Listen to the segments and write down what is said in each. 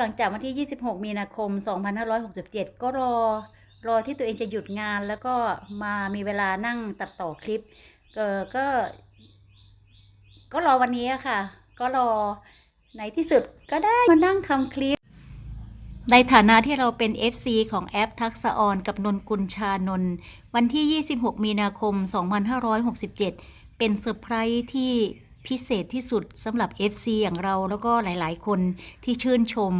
หลังจากวันที่ 26 มีนาคม 2567 ก็รอ รอที่ตัวเองจะหยุดงานแล้วก็มามีเวลานั่งตัดต่อคลิปเออก็ ก็รอวันนี้อะค่ะ ก็รอในที่สุดก็ได้มานั่งทำคลิป ในฐานะที่เราเป็น FC ของแอปทักษะออนกับนนกุลชานนท์วันที่ 26 มีนาคม 2567 เป็นเซอร์ไพรส์ที่ พิเศษที่สุดสำหรับ FC อย่างเราแล้วก็หลายๆ คนที่ชื่นชม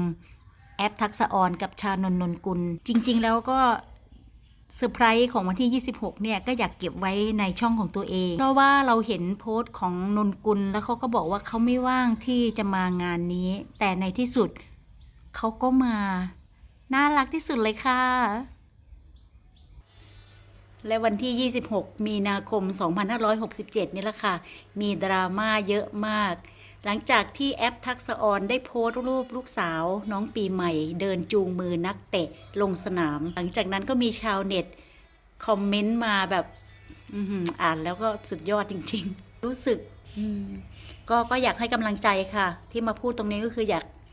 แอปทักษะออนกับชานนนนกุล จริง ๆ แล้วก็เซอร์ไพรส์ของวันที่ 26 เนี่ย ก็อยากเก็บไว้ในช่องของตัวเอง เพราะว่าเราเห็นโพสต์ของนนกุล แล้วเขาก็บอกว่าเขาไม่ว่างที่จะมางานนี้ แต่ในที่สุดเขาก็มา น่ารักที่สุดเลยค่ะ และวันที่ 26 มีนาคม 2567 นี่แหละค่ะ มีดราม่าเยอะมาก หลังจากที่แอปทักษะออนได้โพสต์รูปลูกสาว น้องปีใหม่ เดินจูงมือนักเตะลงสนาม หลังจากนั้นก็มีชาวเน็ต คอมเมนต์มาแบบอื้อหืออ่านแล้วก็สุดยอดจริง ๆ รู้สึกอืมก็ก็อยากให้กำลังใจค่ะ ที่มาพูดตรงนี้ก็คืออยากแ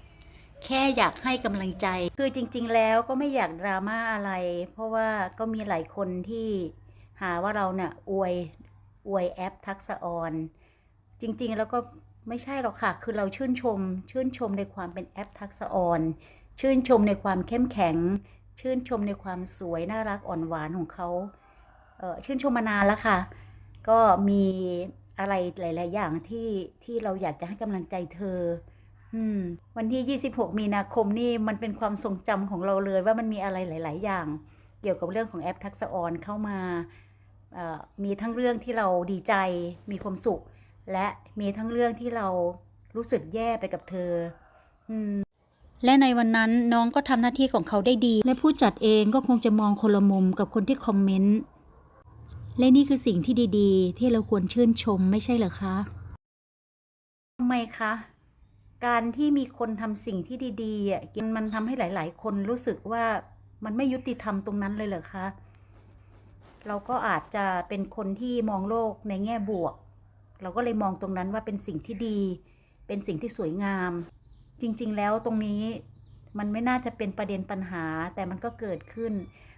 ค่อยากให้กำลังใจ คือจริง ๆ แล้วก็ไม่อยากดราม่าอะไร เพราะว่าก็มีหลายคนที่หาว่าเราเนี่ยอวยอวยแอปทักษะออน จริง ๆ แล้วก็ไม่ใช่หรอกค่ะ คือเราชื่นชม ชื่นชมในความเป็นแอปทักษะออน ชื่นชมในความเข้มแข็ง ชื่นชมในความสวยน่ารักอ่อนหวานของเขาเออชื่นชมมานานแล้วค่ะ ก็มีอะไรหลาย ๆ อย่างที่ที่เราอยากจะให้กำลังใจเธอ วันที่ 26 มีนาคมนี่มันเป็นความทรงจำของเราเลยว่ามันมีอะไรหลาย ๆ อย่าง เกี่ยวกับเรื่องของแอปทักษะออนเข้ามามีทั้งเรื่องที่เราดีใจมีความสุข และมีทั้งเรื่องที่เรารู้สึกแย่ไปกับเธอและในวันนั้นน้องก็ทำหน้าที่ของเขาได้ดี และผู้จัดเองก็คงจะมองคนละมุมกับคนที่คอมเมนต์และนี่คือสิ่งที่ดี ๆ ที่เราควรชื่นชมไม่ใช่เหรอคะทำไมคะ การที่มีคนทำสิ่งที่ดีๆอะมันทำให้หลาย ๆ คนรู้สึกว่ามันไม่ยุติธรรมตรงนั้นเลยเหรอคะ เราก็อาจจะเป็นคนที่มองโลกในแง่บวก เราก็เลยมองตรงนั้นว่าเป็นสิ่งที่ดี เป็นสิ่งที่สวยงาม จริง ๆ แล้วตรงนี้มันไม่น่าจะเป็นประเด็นปัญหาแต่มันก็เกิดขึ้น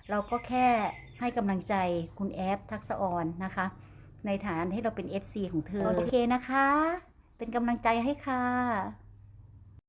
เราก็แค่ให้กำลังใจคุณแอฟทักษออนนะคะ ในฐานะที่เราเป็น FC ของเธอ โอเคนะคะ เป็นกำลังใจให้ค่ะ